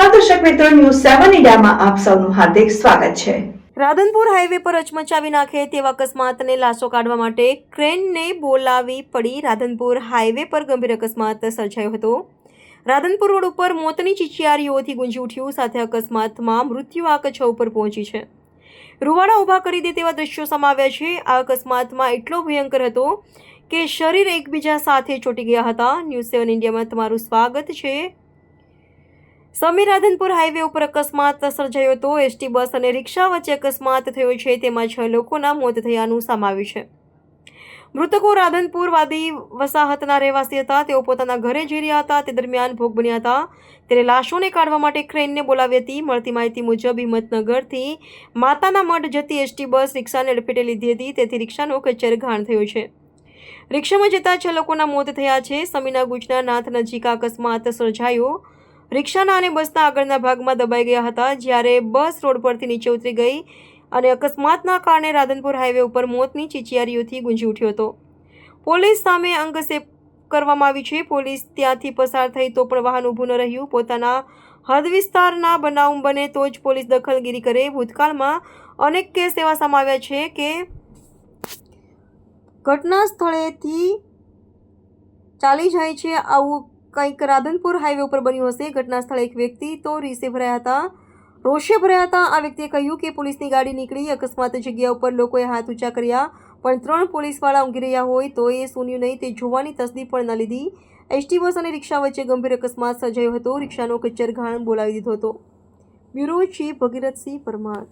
મિત્રો, ન્યૂઝ સેવન ઇન્ડિયામાં આપ સૌનું હાર્દિક સ્વાગત છે. રાધનપુર હાઈવે પર અચમચાવી નાખે તેવા અકસ્માતને લાશો કાઢવા માટે ક્રેનને બોલાવી પડી રાધનપુર હાઈવે પર ગંભીર અકસ્માત સર્જાયો હતો. રાધનપુર રોડ ઉપર મોતની ચિચિયારીઓથી ગુંજી ઉઠ્યું, સાથે અકસ્માતમાં મૃત્યુ આંક છ ઉપર પહોંચી છે. રૂવાડા ઊભા કરી દે તેવા દ્રશ્યો સમાવ્યા છે. આ અકસ્માતમાં એટલો ભયંકર હતો કે શરીર એકબીજા સાથે ચોટી ગયા હતા. ન્યૂઝ સેવન ઇન્ડિયામાં તમારું સ્વાગત છે. સમીર રાધનપુર હાઈવે ઉપર અકસ્માત સર્જાયો હતો એસટી બસ અને રિક્ષા વચ્ચે અકસ્માત થયો છે તેમાં છ લોકોના મોત થયાનું સામાવ્યું છે. મૃતકો રાધનપુર વાદી વસાહતના રહેવાસી હતા, તેઓ પોતાના ઘરે જઈ રહ્યા હતા, તે દરમિયાન ભોગ બન્યા હતા. ત્યારે લાશોને કાઢવા માટે ક્રેનને બોલાવી હતી. મળતી માહિતી મુજબ, હિંમતનગરથી માતાના મઢ જતી એસટી બસ રિક્ષાને અડફેટે લીધી હતી, તેથી રિક્ષાનો કચેર ઘાણ થયો છે. રિક્ષામાં જતા છ લોકોના મોત થયા છે. સમીના ગુજના નાથ નજીક અકસ્માત સર્જાયો. રિક્ષાના અને બસના આગળના ભાગમાં દબાઈ ગયા હતા, જ્યારે બસ રોડ પરથી નીચે ઉતરી ગઈ અને અકસ્માતના કારણે રાધનપુર હાઈવે ઉપર મોતની ચીચિયારીઓથી ગુંજી ઉઠ્યો હતો. પોલીસ સામે અંગસેપ કરવામાં આવી છે. પોલીસ ત્યાંથી પસાર થઈ તો પણ વાહન ઊભું ન રહ્યું. પોતાના હદ વિસ્તારના બનાવ બને તો જ પોલીસ દખલગીરી કરે. ભૂતકાળમાં અનેક કેસ એવા સમાવ્યા છે કે ઘટના સ્થળેથી ચાલી જાય છે આવું કંઈક રાધનપુર હાઈવે ઉપર બન્યું હશે. ઘટના સ્થળે એક વ્યક્તિ તો રીસે ભરાયા હતા. રોષે ભરાયા હતા. આ વ્યક્તિએ કહ્યું કે પોલીસની ગાડી નીકળી. અકસ્માત જગ્યા ઉપર લોકોએ હાથ ઊંચા કર્યા, પણ ત્રણ પોલીસવાળા ઊંઘી રહ્યા હોય તો એ સુન્યું નહીં. તે જોવાની તસદી પણ ન લીધી. એસટી બસ અને રિક્ષા વચ્ચે ગંભીર અકસ્માત સર્જાયો હતો. રિક્ષાનો કચ્ચર ઘાણ બોલાવી દીધો હતો. Bureau chief Bhagirathsinh Parmar.